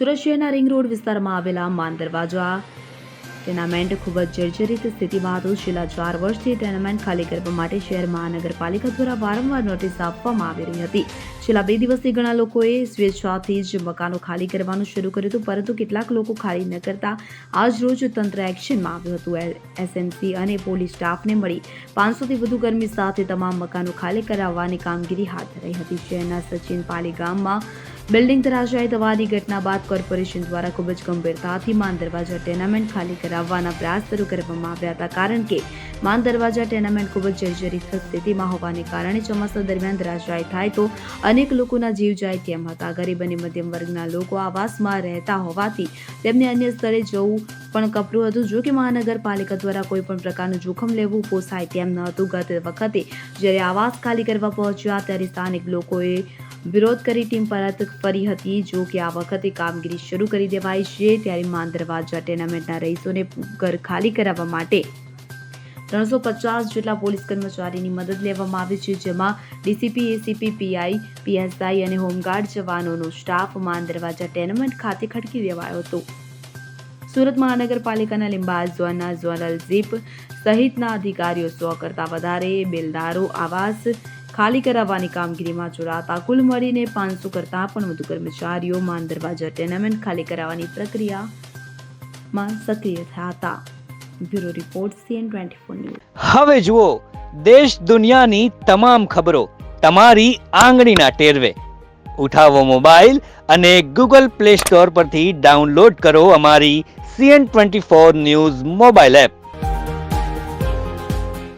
સુરત શહેરના ring road વિસ્તારમાં આવેલા માન દરવાજા. ટેનામેન્ટ ખૂબ જ જર્જરિત સ્થિતિમાં હતું. છેલ્લા ચાર વર્ષથી ટેનામેન્ટ ખાલી કરવા માટે શહેર મહાનગરપાલિકા દ્વારા વારંવાર નોટિસ આપવામાં આવી રહી હતી. છેલ્લા બે દિવસથી ઘણા લોકોએ સ્વેચ્છાથી જ મકાનો ખાલી કરવાનું શરૂ કર્યું હતું, પરંતુ કેટલાક લોકો ખાલી ન કરતા આજ રોજ તંત્ર એક્શનમાં આવ્યું હતું. એસએમસી અને પોલીસ સ્ટાફને મળી પાંચસોથી વધુ કર્મી સાથે તમામ મકાનો ખાલી કરાવવાની કામગીરી હાથ ધરાઈ હતી. શહેરના સચિન પાલી ગામમાં બિલ્ડિંગ ધરાશાયી થવાની ઘટના બાદ કોર્પોરેશન દ્વારા ખૂબ જ ગંભીરતાથી માન દરવાજા ટેનામેન્ટ ખાલી કરાવવાના પ્રયાસ શરૂ કરવામાં આવ્યા હતા. કારણ કે માન દરવાજા ટેનામેન્ટ ખૂબ જ જર્જરિત સ્થિતિમાં હોવાને કારણે ચોમાસા દરમિયાન ધરાશાયી થાય તો અનેક લોકોના જીવ જાય તેમ હતા. ગરીબ અને મધ્યમ વર્ગના લોકો આવાસમાં રહેતા હોવાથી તેમને અન્ય સ્થળે જવું પણ કપરું હતું. જો કે મહાનગરપાલિકા દ્વારા કોઈ પણ પ્રકારનું જોખમ લેવું પોસાય તેમ ન હતું. ગત વખતે જ્યારે આવાસ ખાલી કરવા પહોંચ્યા ત્યારે સ્થાનિક લોકોએ વિરોધ કરી ટીમ પરત ફરી હતી. જો કે આ વખતે કામગીરી શરૂ કરી દેવાઈ છે, ત્યારે માન દરવાજા ટેનામેન્ટના રહીશોને ઘર ખાલી કરાવવા માટે ત્રણસો પચાસ જેટલા પોલીસ કર્મચારીની મદદ લેવામાં આવી છે, જેમાં ડીસીપી, એસીપી, પીઆઈ, પીએસઆઈ અને હોમગાર્ડ જવાનોનો સ્ટાફ માન દરવાજા ટેનામેન્ટ ખાતે ખડકી દેવાયો હતો. સુરત મહાનગરપાલિકાના લિંબાયત ઝોનના ઝોનલ ઝીપ સહિતના અધિકારીઓ સો કરતાં વધારે બેલદારો આવાસ ખાલી કરાવવાની કામગીરીમાં જોડાતા કુલ મળીને પાંચસો કરતાં પણ વધુ કર્મચારીઓ માન દરવાજા ટેનામેન્ટ ખાલી કરાવવાની પ્રક્રિયામાં સક્રિય થયા હતા bureau report CN twenty four news. હવે જુઓ, દેશ દુનિયાની તમામ ખબરો તમારી આંગળીના ટેરવે. ઉઠાવો મોબાઈલ અને ગૂગલ પ્લે સ્ટોર પરથી ડાઉનલોડ કરો અમારી CN twenty four news mobile app.